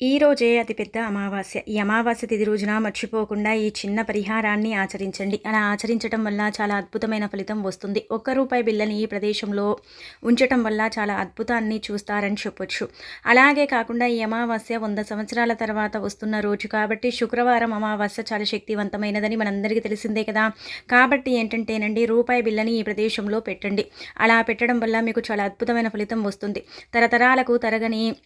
ఈ రోజే అతిపెద్ద అమావాస్య. ఈ అమావాస్య తిథి రోజున మర్చిపోకుండా ఈ చిన్న పరిహారాన్ని ఆచరించండి. అలా ఆచరించడం వల్ల చాలా అద్భుతమైన ఫలితం వస్తుంది. ఒక్క రూపాయి బిల్లని ఈ ప్రదేశంలో ఉంచటం వల్ల చాలా అద్భుతాన్ని చూస్తారని చెప్పొచ్చు. అలాగే కాకుండా ఈ అమావాస్య వంద సంవత్సరాల తర్వాత వస్తున్న రోజు కాబట్టి శుక్రవారం అమావాస్య చాలా శక్తివంతమైనదని మనందరికీ తెలిసిందే కదా. కాబట్టి ఏంటంటేనండి రూపాయి బిల్లని ఈ ప్రదేశంలో పెట్టండి. అలా పెట్టడం వల్ల మీకు చాలా అద్భుతమైన ఫలితం వస్తుంది. తరతరాలకు తరగని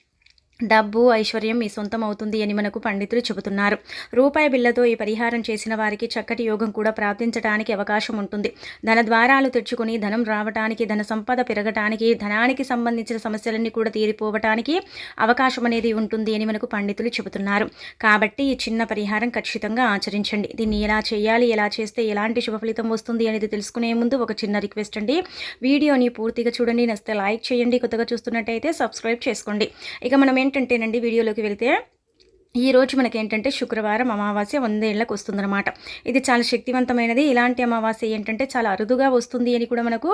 డబ్బు ఐశ్వర్యం మీ సొంతం అవుతుంది అని మనకు పండితులు చెబుతున్నారు. రూపాయి బిల్లతో ఈ పరిహారం చేసిన వారికి చక్కటి యోగం కూడా ప్రాప్తించడానికి అవకాశం ఉంటుంది. ధన ద్వారాలు తెచ్చుకుని ధనం రావటానికి ధన సంపద పెరగటానికి ధనానికి సంబంధించిన సమస్యలన్నీ కూడా తీరిపోవటానికి అవకాశం అనేది ఉంటుంది అని మనకు పండితులు చెబుతున్నారు. కాబట్టి ఈ చిన్న పరిహారం ఖచ్చితంగా ఆచరించండి. దీన్ని ఎలా చేయాలి ఎలా చేస్తే ఎలాంటి శుభ ఫలితం వస్తుంది అనేది తెలుసుకునే ముందు ఒక చిన్న రిక్వెస్ట్ అండి. వీడియోని పూర్తిగా చూడండి. నచ్చితే లైక్ చేయండి. కొత్తగా చూస్తున్నట్టయితే సబ్స్క్రైబ్ చేసుకోండి. ఇక మనం ఏంటంటేనండి వీడియోలోకి వెళ్తే? ఈ రోజు మనకి ఏంటంటే శుక్రవారం అమావాస్య వందేళ్ళకు వస్తుందన్నమాట. ఇది చాలా శక్తివంతమైనది. ఇలాంటి అమావాస్య ఏంటంటే చాలా అరుదుగా వస్తుంది అని కూడా మనకు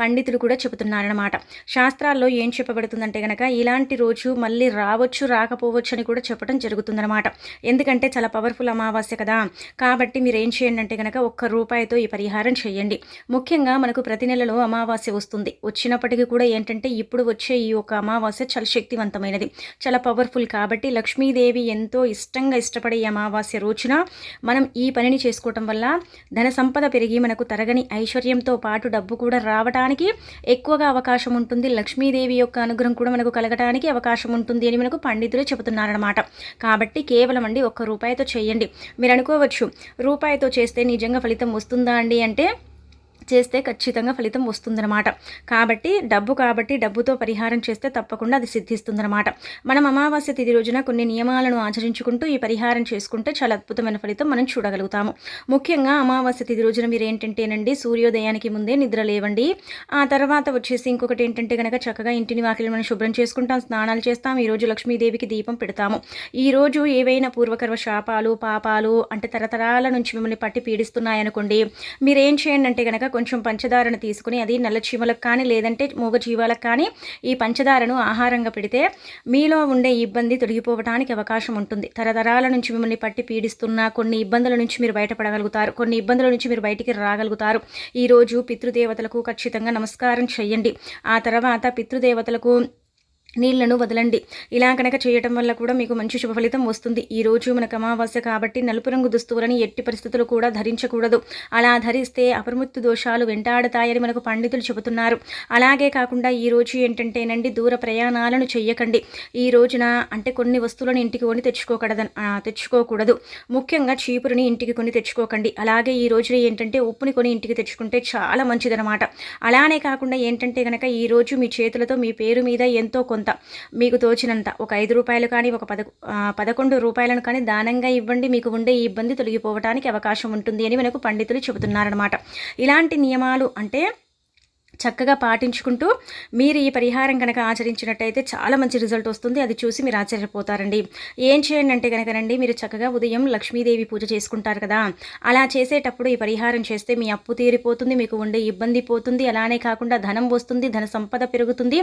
పండితులు కూడా చెబుతున్నారనమాట శాస్త్రాల్లో ఏం చెప్పబడుతుందంటే కనుక ఇలాంటి రోజు మళ్ళీ రావచ్చు రాకపోవచ్చు అని కూడా చెప్పడం జరుగుతుందన్నమాట. ఎందుకంటే చాలా పవర్ఫుల్ అమావాస్య కదా. కాబట్టి మీరు ఏం చేయండి అంటే కనుక ఒక్క రూపాయితో ఈ పరిహారం చేయండి. ముఖ్యంగా మనకు ప్రతి నెలలో అమావాస్య వస్తుంది. వచ్చినప్పటికీ కూడా ఏంటంటే ఇప్పుడు వచ్చే ఈ యొక్క అమావాస్య చాలా శక్తివంతమైనది. చాలా పవర్ఫుల్. కాబట్టి లక్ష్మీదేవి ఎంతో ఇష్టంగా ఇష్టపడే అమావాస్య రోజున మనం ఈ పనిని చేసుకోవటం వల్ల ధన సంపద పెరిగి మనకు తరగని ఐశ్వర్యంతో పాటు డబ్బు కూడా రావడానికి ఎక్కువగా అవకాశం ఉంటుంది. లక్ష్మీదేవి యొక్క అనుగ్రహం కూడా మనకు కలగటానికి అవకాశం ఉంటుంది అని మనకు పండితులు చెబుతున్నారనమాట కాబట్టి కేవలం అండి ఒక్క రూపాయితో చేయండి. మీరు అనుకోవచ్చు రూపాయితో చేస్తే నిజంగా ఫలితం వస్తుందా అండి అంటే చేస్తే ఖచ్చితంగా ఫలితం వస్తుందన్నమాట. కాబట్టి డబ్బు కాబట్టి డబ్బుతో పరిహారం చేస్తే తప్పకుండా అది సిద్ధిస్తుందన్నమాట. మనం అమావాస్య తిథి రోజున కొన్ని నియమాలను ఆచరించుకుంటూ ఈ పరిహారం చేసుకుంటే చాలా అద్భుతమైన ఫలితం మనం చూడగలుగుతాము. ముఖ్యంగా అమావాస్య తిథి రోజున మీరు ఏంటంటేనండి సూర్యోదయానికి ముందే నిద్ర లేవండి. ఆ తర్వాత వచ్చేసి ఇంకొకటి ఏంటంటే కనుక చక్కగా ఇంటిని వాకిలి మనం శుభ్రం చేసుకుంటాం స్నానాలు చేస్తాం ఈరోజు లక్ష్మీదేవికి దీపం పెడతాము. ఈరోజు ఏవైనా పూర్వకర్వ శాపాలు పాపాలు అంటే తరతరాల నుంచి మిమ్మల్ని పట్టి పీడిస్తున్నాయనుకోండి మీరేం చేయండి అంటే కనుక కొంచెం పంచదారను తీసుకుని అది నల్ల చీమలకు కానీ లేదంటే మూగ జీవాలకు కానీ ఈ పంచదారను ఆహారంగా పెడితే మీలో ఉండే ఇబ్బంది తొలగిపోవడానికి అవకాశం ఉంటుంది. తరతరాల నుంచి మిమ్మల్ని పట్టి పీడిస్తున్న కొన్ని ఇబ్బందుల నుంచి మీరు బయటపడగలుగుతారు. కొన్ని ఇబ్బందుల నుంచి మీరు బయటికి రాగలుగుతారు. ఈరోజు పితృదేవతలకు ఖచ్చితంగా నమస్కారం చేయండి ఆ తర్వాత పితృదేవతలకు నీళ్ళను వదలండి. ఇలా కనుక చేయటం వల్ల కూడా మీకు మంచి శుభ ఫలితం వస్తుంది. ఈ రోజు మనకు అమావాస్య కాబట్టి నలుపు రంగు దుస్తువులని ఎట్టి పరిస్థితులు కూడా ధరించకూడదు. అలా ధరిస్తే అపమృత్యు దోషాలు వెంటాడతాయని మనకు పండితులు చెబుతున్నారు. అలాగే కాకుండా ఈ రోజు ఏంటంటేనండి దూర ప్రయాణాలను చెయ్యకండి. ఈ రోజున అంటే కొన్ని వస్తువులను ఇంటికి కొని తెచ్చుకోకూడదు తెచ్చుకోకూడదు. ముఖ్యంగా చీపురుని ఇంటికి కొని తెచ్చుకోకండి. అలాగే ఈ రోజున ఏంటంటే ఉప్పుని కొని ఇంటికి తెచ్చుకుంటే చాలా మంచిదనమాట అలానే కాకుండా ఏంటంటే కనుక ఈ రోజు మీ చేతులతో మీ పేరు మీద ఎంతో కొంత కొంత మీకు తోచినంత. ఒక ఐదు రూపాయలు కానీ ఒక పద పదకొండు రూపాయలను కానీ దానంగా ఇవ్వండి. మీకు ఉండే ఈ ఇబ్బంది తొలగిపోవడానికి అవకాశం ఉంటుంది అని మనకు పండితులు చెబుతున్నారనమాట ఇలాంటి నియమాలు అంటే చక్కగా పాటించుకుంటూ మీరు ఈ పరిహారం కనుక ఆచరించినట్టయితే చాలా మంచి రిజల్ట్ వస్తుంది. అది చూసి మీరు ఆశ్చర్యపోతారండి. ఏం చేయండి అంటే కనుకనండి మీరు చక్కగా ఉదయం లక్ష్మీదేవి పూజ చేసుకుంటారు కదా. అలా చేసేటప్పుడు ఈ పరిహారం చేస్తే మీ అప్పు తీరిపోతుంది మీకు ఉండే ఇబ్బంది పోతుంది. అలానే కాకుండా ధనం వస్తుంది ధన సంపద పెరుగుతుంది.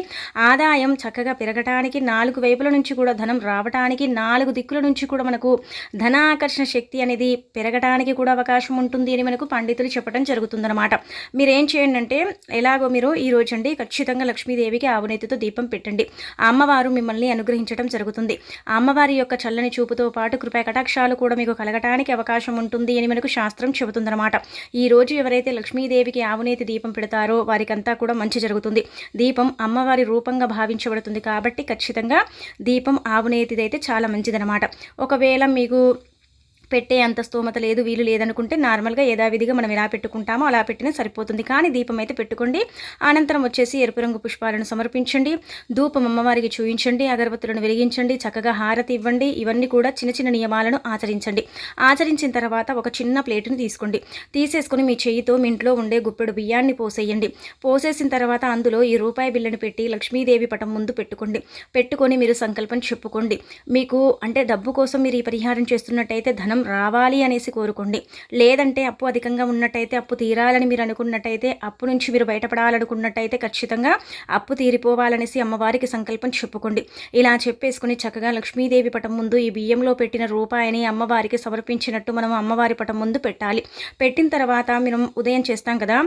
ఆదాయం చక్కగా పెరగటానికి నాలుగు వైపుల నుంచి కూడా ధనం రావటానికి నాలుగు దిక్కుల నుంచి కూడా మనకు ధనాకర్షణ శక్తి అనేది పెరగటానికి కూడా అవకాశం ఉంటుంది అని మనకు పండితులు చెప్పడం జరుగుతుందన్నమాట. మీరు ఏం చేయండి అంటే ఎలాగో మీరు ఈ రోజు అండి ఖచ్చితంగా లక్ష్మీదేవికి ఆవునేతితో దీపం పెట్టండి. ఆ అమ్మవారు మిమ్మల్ని అనుగ్రహించడం జరుగుతుంది. ఆ అమ్మవారి యొక్క చల్లని చూపుతో పాటు కృపా కటాక్షాలు కూడా మీకు కలగటానికి అవకాశం ఉంటుంది అని మనకు శాస్త్రం చెబుతుందన్నమాట. ఈ రోజు ఎవరైతే లక్ష్మీదేవికి ఆవునేతి దీపం పెడతారో వారికంతా కూడా మంచి జరుగుతుంది. దీపం అమ్మవారి రూపంగా భావించబడుతుంది కాబట్టి ఖచ్చితంగా దీపం ఆవునేతిదైతే చాలా మంచిదనమాట ఒకవేళ మీకు పెట్టే అంత స్తోమత లేదు వీలు లేదనుకుంటే నార్మల్గా యథావిధిగా మనం ఎలా పెట్టుకుంటామో అలా పెట్టినా సరిపోతుంది. కానీ దీపం అయితే పెట్టుకోండి. అనంతరం వచ్చేసి ఎరుపు రంగు పుష్పాలను సమర్పించండి. ధూపం అమ్మవారికి చూయించండి. అగరబత్తులను వెలిగించండి. చక్కగా హారతి ఇవ్వండి. ఇవన్నీ కూడా చిన్న చిన్న నియమాలను ఆచరించండి. ఆచరించిన తర్వాత ఒక చిన్న ప్లేటుని తీసుకోండి. తీసేసుకుని మీ చేయితో మీ ఇంట్లో ఉండే గుప్పెడు బియ్యాన్ని పోసేయండి. పోసేసిన తర్వాత అందులో ఈ రూపాయి బిల్లను పెట్టి లక్ష్మీదేవి పటం ముందు పెట్టుకోండి. పెట్టుకొని మీరు సంకల్పం చెప్పుకోండి. మీకు అంటే డబ్బు కోసం మీరు ఈ పరిహారం చేస్తున్నట్టయితే ధనం ధనం రావాలి అనేసి కోరుకోండి. లేదంటే అప్పు అధికంగా ఉన్నట్టయితే అప్పు తీరాలని మీరు అనుకున్నట్టయితే అప్పు నుంచి మీరు బయటపడాలనుకున్నట్టయితే ఖచ్చితంగా అప్పు తీరిపోవాలనేసి అమ్మవారికి సంకల్పం చెప్పుకోండి. ఇలా చెప్పేసుకుని చక్కగా లక్ష్మీదేవి పటం ముందు ఈ బియ్యంలో పెట్టిన రూపాయిని అమ్మవారికి సమర్పించినట్టు మనం అమ్మవారి పటం ముందు పెట్టాలి. పెట్టిన తర్వాత మనం ఉదయం చేస్తాం కదా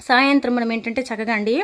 సాయంత్రం మనం ఏంటంటే చక్కగా అండి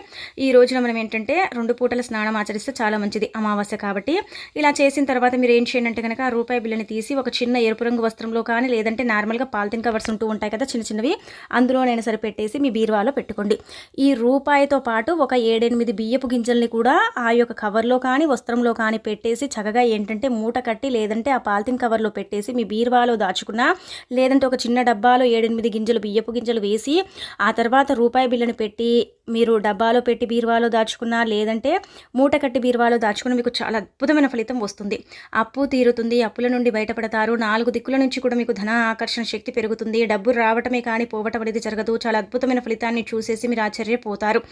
ఈ రోజున మనం ఏంటంటే రెండు పూటల స్నానం ఆచరిస్తే చాలా మంచిది అమావాస్య కాబట్టి. ఇలా చేసిన తర్వాత మీరు ఏం చేయండి అంటే కనుక ఆ రూపాయి బిల్లని తీసి ఒక చిన్న ఎరుపు రంగు వస్త్రంలో కానీ లేదంటే నార్మల్గా పాలిథిన్ కవర్స్ ఉంటూ ఉంటాయి కదా చిన్న చిన్నవి అందులోనైనా సరే పెట్టేసి మీ బీరువాలో పెట్టుకోండి. ఈ రూపాయితో పాటు ఒక ఏడెనిమిది బియ్యపు గింజల్ని కూడా ఆ యొక్క కవర్లో కానీ వస్త్రంలో కానీ పెట్టేసి చక్కగా ఏంటంటే మూట కట్టి లేదంటే ఆ పాలిథిన్ కవర్లో పెట్టేసి మీ బీరువాలో దాచుకున్నా లేదంటే ఒక చిన్న డబ్బాలో ఏడెనిమిది గింజలు బియ్యపు గింజలు వేసి ఆ తర్వాత రూపాయి రూపాయి బిల్లుని పెట్టి మీరు డబ్బాలో పెట్టి బీరువాలో దాచుకున్నా లేదంటే మూట కట్టి బీరువాలో దాచుకున్న మీకు చాలా అద్భుతమైన ఫలితం వస్తుంది. అప్పు తీరుతుంది అప్పుల నుండి బయటపడతారు. నాలుగు దిక్కుల నుంచి కూడా మీకు ధన ఆకర్షణ శక్తి పెరుగుతుంది. డబ్బు రావటమే కానీ పోవటం అనేది జరగదు. చాలా అద్భుతమైన ఫలితాన్ని చూసేసి మీరు ఆశ్చర్యపోతారు.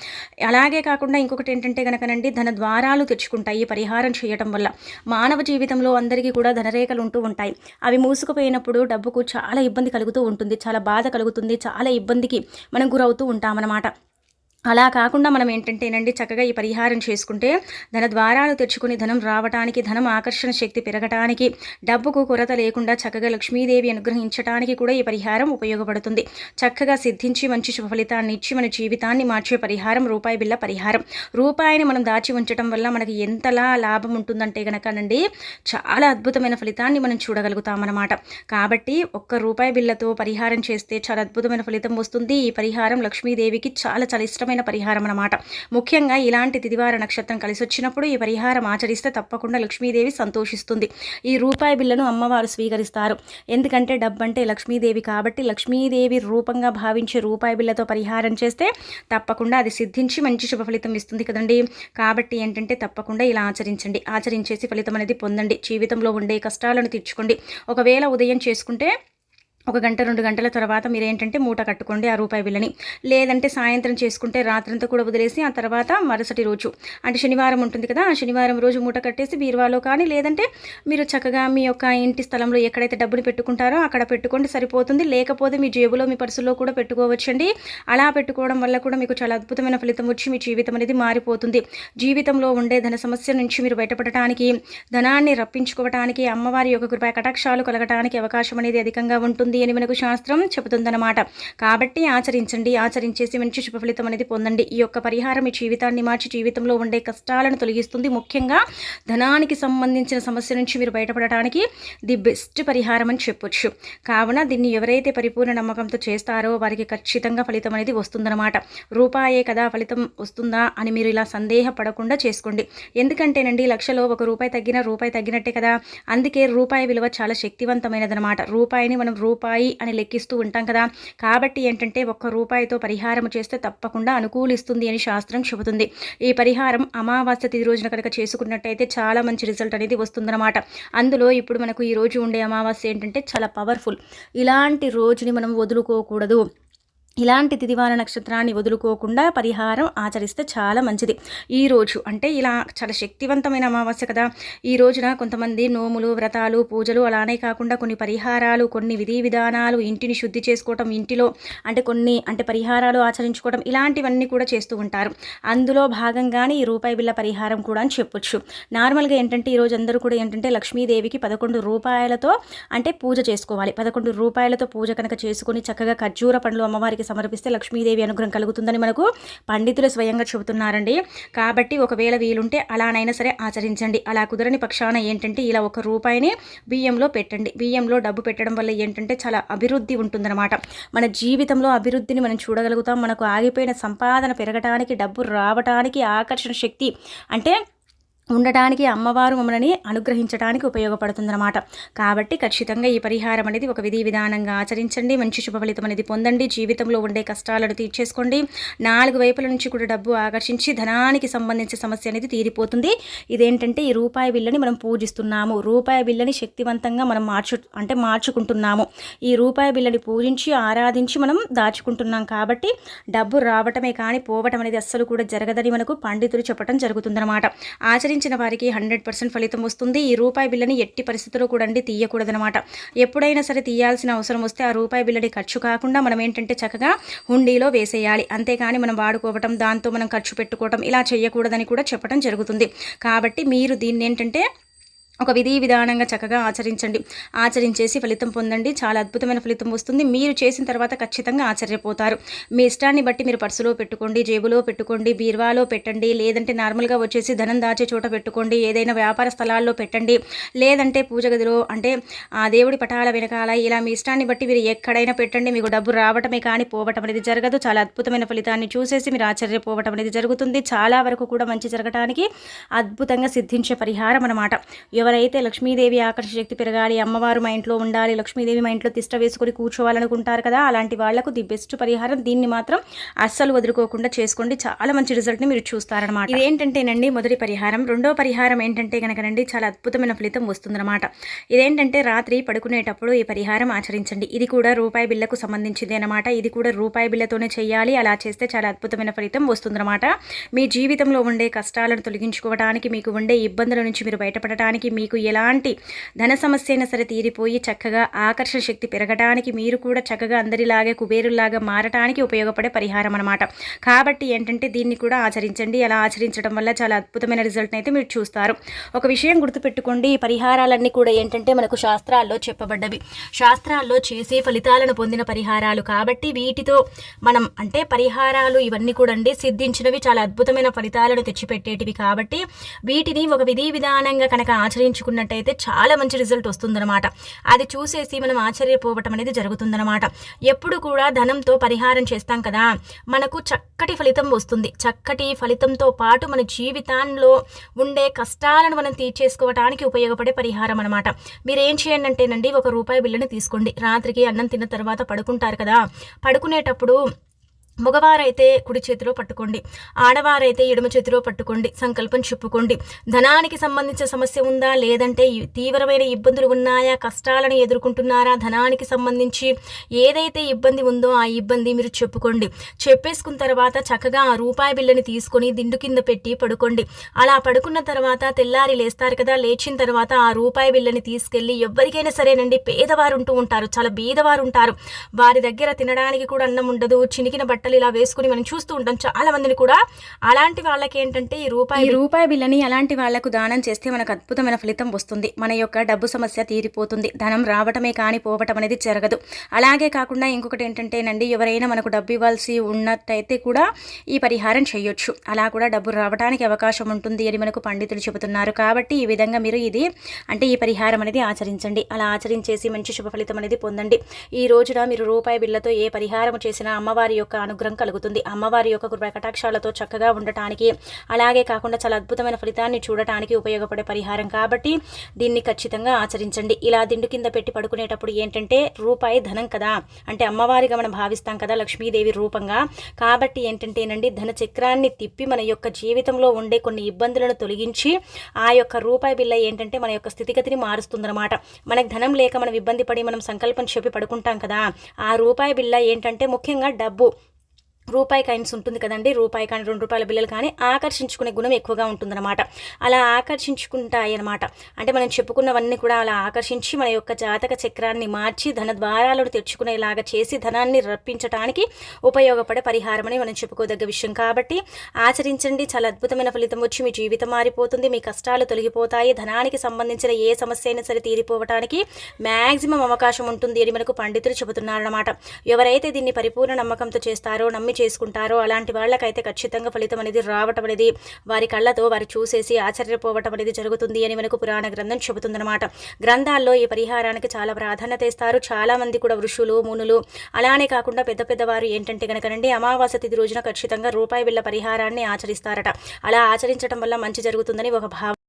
అలాగే కాకుండా ఇంకొకటి ఏంటంటే కనుకనండి ధన ద్వారాలు తెచ్చుకుంటాయి. పరిహారం చేయటం వల్ల మానవ జీవితంలో అందరికీ కూడా ధనరేఖలు ఉంటూ ఉంటాయి. అవి మూసుకుపోయినప్పుడు డబ్బుకు చాలా ఇబ్బంది కలుగుతూ ఉంటుంది. చాలా బాధ కలుగుతుంది. చాలా ఇబ్బందికి మనం గురవుతూ ఉంటామన్నమాట. అలా కాకుండా మనం ఏంటంటేనండి చక్కగా ఈ పరిహారం చేసుకుంటే ధన ద్వారాలు తెచ్చుకుని ధనం రావటానికి ధనం ఆకర్షణ శక్తి పెరగటానికి డబ్బుకు కొరత లేకుండా చక్కగా లక్ష్మీదేవి అనుగ్రహించడానికి కూడా ఈ పరిహారం ఉపయోగపడుతుంది. చక్కగా సిద్ధించి మంచి ఫలితాన్ని ఇచ్చి మన జీవితాన్ని మార్చే పరిహారం రూపాయి బిల్ల పరిహారం. రూపాయిని మనం దాచి ఉంచడం వల్ల మనకి ఎంతలా లాభం ఉంటుందంటే గనకనండి చాలా అద్భుతమైన ఫలితాన్ని మనం చూడగలుగుతామన్నమాట. కాబట్టి ఒక్క రూపాయి బిల్లతో పరిహారం చేస్తే చాలా అద్భుతమైన ఫలితం వస్తుంది. ఈ పరిహారం లక్ష్మీదేవికి చాలా చాలా ఇష్టమైన అద్భుతమైన పరిహారం అన్నమాట. ముఖ్యంగా ఇలాంటి తిదివార నక్షత్రం కలిసి వచ్చినప్పుడు ఈ పరిహారం ఆచరిస్తే తప్పకుండా లక్ష్మీదేవి సంతోషిస్తుంది. ఈ రూపాయి బిల్లను అమ్మవారు స్వీకరిస్తారు. ఎందుకంటే డబ్బంటే లక్ష్మీదేవి కాబట్టి లక్ష్మీదేవి రూపంగా భావించే రూపాయి బిల్లతో పరిహారం చేస్తే తప్పకుండా అది సిద్ధించి మంచి శుభ ఫలితం ఇస్తుంది కదండి. కాబట్టి ఏంటంటే తప్పకుండా ఇలా ఆచరించండి. ఆచరించేసి ఫలితం అనేది పొందండి. జీవితంలో ఉండే కష్టాలను తీర్చుకోండి. ఒకవేళ ఉదయం చేసుకుంటే ఒక గంట రెండు గంటల తర్వాత మీరు ఏంటంటే మూట కట్టుకోండి ఆ రూపాయి బిల్లని. లేదంటే సాయంత్రం చేసుకుంటే రాత్రంతా కూడా వదిలేసి ఆ తర్వాత మరుసటి రోజు. అంటే శనివారం ఉంటుంది కదా ఆ శనివారం రోజు మూట కట్టేసి బీరువాలో కానీ లేదంటే మీరు చక్కగా మీ యొక్క ఇంటి స్థలంలో ఎక్కడైతే డబ్బులు పెట్టుకుంటారో అక్కడ పెట్టుకోండి సరిపోతుంది. లేకపోతే మీ జేబులో మీ పర్సులో కూడా పెట్టుకోవచ్చండి. అలా పెట్టుకోవడం వల్ల కూడా మీకు చాలా అద్భుతమైన ఫలితం వచ్చి మీ జీవితం అనేది మారిపోతుంది. జీవితంలో ఉండే ధన సమస్య నుంచి మీరు బయటపడటానికి ధనాన్ని రప్పించుకోవటానికి అమ్మవారి యొక్క కృపా కటాక్షాలు కలగటానికి అవకాశం అనేది అధికంగా ఉంటుంది. ఉంటుంది అని మనకు శాస్త్రం చెబుతుందన్నమాట. కాబట్టి ఆచరించండి ఆచరించేసి మంచి శుభ ఫలితం అనేది పొందండి. ఈ యొక్క పరిహారం మీ జీవితాన్ని మార్చి జీవితంలో ఉండే కష్టాలను తొలగిస్తుంది. ముఖ్యంగా ధనానికి సంబంధించిన సమస్య నుంచి మీరు బయటపడటానికి ది బెస్ట్ పరిహారం అని చెప్పొచ్చు. కావున దీన్ని ఎవరైతే పరిపూర్ణ నమ్మకంతో చేస్తారో వారికి ఖచ్చితంగా ఫలితం అనేది వస్తుందన్నమాట. రూపాయే కదా ఫలితం వస్తుందా అని మీరు ఇలా సందేహపడకుండా చేసుకోండి. ఎందుకంటేనండి లక్షలో ఒక రూపాయి తగ్గిన రూపాయి తగ్గినట్టే కదా. అందుకే రూపాయి విలువ చాలా శక్తివంతమైనదనమాట రూపాయిని మనం రూప రూపాయి అని లెక్కిస్తూ ఉంటాం కదా. కాబట్టి ఏంటంటే ఒక్క రూపాయితో పరిహారం చేస్తే తప్పకుండా అనుకూలిస్తుంది అని శాస్త్రం చెబుతుంది. ఈ పరిహారం అమావాస్య తిది రోజున కనుక చేసుకున్నట్టయితే చాలా మంచి రిజల్ట్ అనేది వస్తుందన్నమాట. అందులో ఇప్పుడు మనకు ఈ రోజు ఉండే అమావాస్య ఏంటంటే చాలా పవర్ఫుల్. ఇలాంటి రోజుని మనం వదులుకోకూడదు. ఇలాంటి తిదివార నక్షత్రాన్ని వదులుకోకుండా పరిహారం ఆచరిస్తే చాలా మంచిది. ఈ రోజు అంటే ఇలా చాలా శక్తివంతమైన అమావాస్య కదా. ఈ రోజున కొంతమంది నోములు వ్రతాలు పూజలు అలానే కాకుండా కొన్ని పరిహారాలు కొన్ని విధి విధానాలు ఇంటిని శుద్ధి చేసుకోవటం ఇంటిలో అంటే కొన్ని అంటే పరిహారాలు ఆచరించుకోవడం ఇలాంటివన్నీ కూడా చేస్తూ ఉంటారు. అందులో భాగంగానే ఈ రూపాయి బిల్ల పరిహారం కూడా అని చెప్పొచ్చు. నార్మల్గా ఏంటంటే ఈరోజు అందరూ కూడా ఏంటంటే లక్ష్మీదేవికి పదకొండు రూపాయలతో అంటే పూజ చేసుకోవాలి. పదకొండు రూపాయలతో పూజ కనుక చేసుకొని చక్కగా ఖర్జూర పండ్లు అమ్మవారికి వారికి సమర్పిస్తే లక్ష్మీదేవి అనుగ్రహం కలుగుతుందని మనకు పండితులు స్వయంగా చెబుతున్నారండి. కాబట్టి ఒకవేళ వీలుంటే అలానైనా సరే ఆచరించండి. అలా కుదరని పక్షాన ఏంటంటే ఇలా ఒక రూపాయిని బియ్యంలో పెట్టండి. బియ్యంలో డబ్బు పెట్టడం వల్ల ఏంటంటే చాలా అభివృద్ధి ఉంటుందన్నమాట. మన జీవితంలో అభివృద్ధిని మనం చూడగలుగుతాం. మనకు ఆగిపోయిన సంపాదన పెరగటానికి డబ్బు రావటానికి ఆకర్షణ శక్తి అంటే ఉండటానికి అమ్మవారు మమ్మల్ని అనుగ్రహించడానికి ఉపయోగపడుతుందన్నమాట. కాబట్టి ఖచ్చితంగా ఈ పరిహారం అనేది ఒక విధి విధానంగా ఆచరించండి. మంచి శుభ ఫలితం అనేది పొందండి. జీవితంలో ఉండే కష్టాలను తీర్చేసుకోండి. నాలుగు వైపుల నుంచి కూడా డబ్బు ఆకర్షించి ధనానికి సంబంధించిన సమస్య అనేది తీరిపోతుంది. ఇదేంటంటే ఈ రూపాయి బిల్లని మనం పూజిస్తున్నాము. రూపాయి బిల్లని శక్తివంతంగా మనం మార్చు అంటే మార్చుకుంటున్నాము. ఈ రూపాయి బిల్లని పూజించి ఆరాధించి మనం దాచుకుంటున్నాం కాబట్టి డబ్బు రావటమే కానీ పోవటం అనేది అస్సలు కూడా జరగదని మనకు పండితులు చెప్పడం జరుగుతుందన్నమాట. ఆచరించి ఆచరించిన వారికి హండ్రెడ్ పర్సెంట్ ఫలితం వస్తుంది. ఈ రూపాయి బిల్లని ఎట్టి పరిస్థితుల్లో కూడా అండి తీయకూడదనమాట ఎప్పుడైనా సరే తీయాల్సిన అవసరం వస్తే ఆ రూపాయి బిల్లని ఖర్చు కాకుండా మనం ఏంటంటే చక్కగా హుండీలో వేసేయాలి. అంతేకాని మనం వాడుకోవటం దాంతో మనం ఖర్చు పెట్టుకోవటం ఇలా చేయకూడదని కూడా చెప్పడం జరుగుతుంది. కాబట్టి మీరు దీన్ని ఏంటంటే ఒక విధి విధానంగా చక్కగా ఆచరించండి. ఆచరించేసి ఫలితం పొందండి. చాలా అద్భుతమైన ఫలితం వస్తుంది. మీరు చేసిన తర్వాత ఖచ్చితంగా ఆశ్చర్యపోతారు. మీ ఇష్టాన్ని బట్టి మీరు పర్సులో పెట్టుకోండి జేబులో పెట్టుకోండి బీర్వాలో పెట్టండి లేదంటే నార్మల్గా వచ్చేసి ధనం దాచే చోట పెట్టుకోండి ఏదైనా వ్యాపార స్థలాల్లో పెట్టండి లేదంటే పూజ గదిలో అంటే ఆ దేవుడి పటాల వెనకాల ఇలా మీ ఇష్టాన్ని బట్టి మీరు ఎక్కడైనా పెట్టండి. మీకు డబ్బు రావటమే కానీ పోవటం అనేది జరగదు. చాలా అద్భుతమైన ఫలితాన్ని చూసేసి మీరు ఆశ్చర్యపోవటం అనేది జరుగుతుంది. చాలా వరకు కూడా మంచి జరగటానికి అద్భుతంగా సిద్ధించే పరిహారం అనమాట ఎవరైతే లక్ష్మీదేవి ఆకర్షణ శక్తి పెరగాలి అమ్మవారు మా ఇంట్లో ఉండాలి లక్ష్మీదేవి మా ఇంట్లో తిష్ట వేసుకొని కూర్చోవాలనుకుంటారు కదా అలాంటి వాళ్ళకు ది బెస్ట్ పరిహారం. దీన్ని మాత్రం అస్సలు వదులుకోకుండా చేసుకోండి. చాలా మంచి రిజల్ట్ని మీరు చూస్తారనమాట ఇదేంటంటేనండి మొదటి పరిహారం. రెండో పరిహారం ఏంటంటే కనుకనండి చాలా అద్భుతమైన ఫలితం వస్తుందన్నమాట. ఇదేంటంటే రాత్రి పడుకునేటప్పుడు ఈ పరిహారం ఆచరించండి. ఇది కూడా రూపాయి బిల్లకు సంబంధించింది అనమాట ఇది కూడా రూపాయి బిల్లతోనే చేయాలి. అలా చేస్తే చాలా అద్భుతమైన ఫలితం వస్తుందన్నమాట. మీ జీవితంలో ఉండే కష్టాలను తొలగించుకోవడానికి మీకు ఉండే ఇబ్బందుల నుంచి మీరు బయటపడటానికి మీ మీకు ఎలాంటి ధన సమస్య అయినా సరే తీరిపోయి చక్కగా ఆకర్షణ శక్తి పెరగడానికి మీరు కూడా చక్కగా అందరిలాగే కుబేరులాగా మారటానికి ఉపయోగపడే పరిహారం అనమాట కాబట్టి ఏంటంటే దీన్ని కూడా ఆచరించండి. అలా ఆచరించడం వల్ల చాలా అద్భుతమైన రిజల్ట్ని అయితే మీరు చూస్తారు. ఒక విషయం గుర్తుపెట్టుకోండి. ఈ పరిహారాలన్నీ కూడా ఏంటంటే మనకు శాస్త్రాల్లో చెప్పబడ్డవి. శాస్త్రాల్లో చేసే ఫలితాలను పొందిన పరిహారాలు. కాబట్టి వీటితో మనం అంటే పరిహారాలు ఇవన్నీ కూడా అండి సిద్ధించినవి. చాలా అద్భుతమైన ఫలితాలను తెచ్చిపెట్టేటివి. కాబట్టి వీటిని ఒక విధి విధానంగా కనుక ఆచరించుకున్నట్టయితే చాలా మంచి రిజల్ట్ వస్తుందన్నమాట. అది చూసేసి మనం ఆశ్చర్యపోవటం అనేది జరుగుతుందన్నమాట. ఎప్పుడు కూడా ధనంతో పరిహారం చేస్తాం కదా. మనకు చక్కటి ఫలితం వస్తుంది. చక్కటి ఫలితంతో పాటు మన జీవితంలో ఉండే కష్టాలను మనం తీర్చేసుకోవడానికి ఉపయోగపడే పరిహారం అనమాట మీరు ఏం చేయండి అంటేనండి ఒక రూపాయి బిల్లుని తీసుకోండి. రాత్రికి అన్నం తిన్న తర్వాత పడుకుంటారు కదా. పడుకునేటప్పుడు మగవారైతే కుడి చేతిలో పట్టుకోండి. ఆడవారైతే ఎడమ చేతిలో పట్టుకోండి. సంకల్పం చెప్పుకోండి. ధనానికి సంబంధించిన సమస్య ఉందా? లేదంటే తీవ్రమైన ఇబ్బందులు ఉన్నాయా? కష్టాలను ఎదుర్కొంటున్నారా? ధనానికి సంబంధించి ఏదైతే ఇబ్బంది ఉందో ఆ ఇబ్బంది మీరు చెప్పుకోండి. చెప్పేసుకున్న తర్వాత చక్కగా ఆ రూపాయి బిల్లని తీసుకొని దిండు కింద పెట్టి పడుకోండి. అలా పడుకున్న తర్వాత తెల్లారి లేస్తారు కదా లేచిన తర్వాత ఆ రూపాయి బిల్లని తీసుకెళ్ళి ఎవరికైనా సరేనండి. పేదవారు ఉంటూ ఉంటారు. చాలా బీదవారు ఉంటారు. వారి దగ్గర తినడానికి కూడా అన్నం ఉండదు. చినికిన బట్ట బట్టలు ఇలా వేసుకుని మనం చూస్తూ ఉంటాం. చాలా మందిని కూడా అలాంటి వాళ్ళకి ఏంటంటే ఈ రూపాయి రూపాయి బిల్లని అలాంటి వాళ్ళకు దానం చేస్తే మనకు అద్భుతమైన ఫలితం వస్తుంది. మన యొక్క డబ్బు సమస్య తీరిపోతుంది. ధనం రావటమే కానీ పోవటం అనేది జరగదు. అలాగే కాకుండా ఇంకొకటి ఏంటంటేనండి ఎవరైనా మనకు డబ్బు ఇవ్వాల్సి ఉన్నట్టయితే కూడా ఈ పరిహారం చేయొచ్చు. అలా కూడా డబ్బు రావడానికి అవకాశం ఉంటుంది అని మనకు పండితులు చెబుతున్నారు. కాబట్టి ఈ విధంగా మీరు ఇది అంటే ఈ పరిహారం అనేది ఆచరించండి. అలా ఆచరించేసి మంచి శుభ ఫలితం అనేది పొందండి. ఈ రోజున మీరు రూపాయి బిల్లతో ఏ పరిహారం చేసినా అమ్మవారి యొక్క అనుగ్రహం కలుగుతుంది. అమ్మవారి యొక్క కృపా కటాక్షాలతో చక్కగా ఉండటానికి అలాగే కాకుండా చాలా అద్భుతమైన ఫలితాన్ని చూడటానికి ఉపయోగపడే పరిహారం కాబట్టి దీన్ని ఖచ్చితంగా ఆచరించండి. ఇలా దిండు కింద పెట్టి పడుకునేటప్పుడు ఏంటంటే రూపాయి ధనం కదా. అంటే అమ్మవారిగా మనం భావిస్తాం కదా లక్ష్మీదేవి రూపంగా. కాబట్టి ఏంటంటేనండి ధన చక్రాన్ని తిప్పి మన యొక్క జీవితంలో ఉండే కొన్ని ఇబ్బందులను తొలగించి ఆ యొక్క రూపాయి బిల్ల ఏంటంటే మన యొక్క స్థితిగతిని మారుస్తుందన్నమాట. మనకు ధనం లేక మనం ఇబ్బంది పడి మనం సంకల్పం చెప్పి పడుకుంటాం కదా. ఆ రూపాయి బిల్ల ఏంటంటే ముఖ్యంగా డబ్బు. రూపాయి కాయిన్స్ ఉంటుంది కదండి రూపాయి కానీ రెండు రూపాయల బిల్లలు కానీ ఆకర్షించుకునే గుణం ఎక్కువగా ఉంటుందన్నమాట. అలా ఆకర్షించుకుంటాయి అనమాట అంటే మనం చెప్పుకున్నవన్నీ కూడా అలా ఆకర్షించి మన యొక్క జాతక చక్రాన్ని మార్చి ధన ద్వారాలను తెచ్చుకునేలాగా చేసి ధనాన్ని రప్పించడానికి ఉపయోగపడే పరిహారం అని మనం చెప్పుకోదగ్గ విషయం. కాబట్టి ఆచరించండి. చాలా అద్భుతమైన ఫలితం వచ్చి మీ జీవితం మారిపోతుంది. మీ కష్టాలు తొలగిపోతాయి. ధనానికి సంబంధించిన ఏ సమస్య అయినా సరే తీరిపోవడానికి మ్యాక్సిమం అవకాశం ఉంటుంది అని మనకు పండితులు చెబుతున్నారన్నమాట. ఎవరైతే దీన్ని పరిపూర్ణ నమ్మకంతో చేస్తారో నమ్మి చేసుకుంటారో అలాంటి వాళ్ళకైతే ఖచ్చితంగా ఫలితం అనేది రావటం అనేది వారి కళ్ళతో వారు చూసేసి ఆశ్చర్యపోవటం అనేది జరుగుతుంది అని మనకు పురాణ గ్రంథం చెబుతుందన్నమాట. గ్రంథాల్లో ఈ పరిహారానికి చాలా ప్రాధాన్యత ఇస్తారు. చాలా మంది కూడా ఋషులు మునులు అలానే కాకుండా పెద్ద పెద్దవారు ఏంటంటే కనుకనండి అమావాస్య తిథి రోజున ఖచ్చితంగా రూపాయి బిళ్ళ పరిహారాన్ని ఆచరిస్తారట. అలా ఆచరించడం వల్ల మంచి జరుగుతుందని ఒక భావం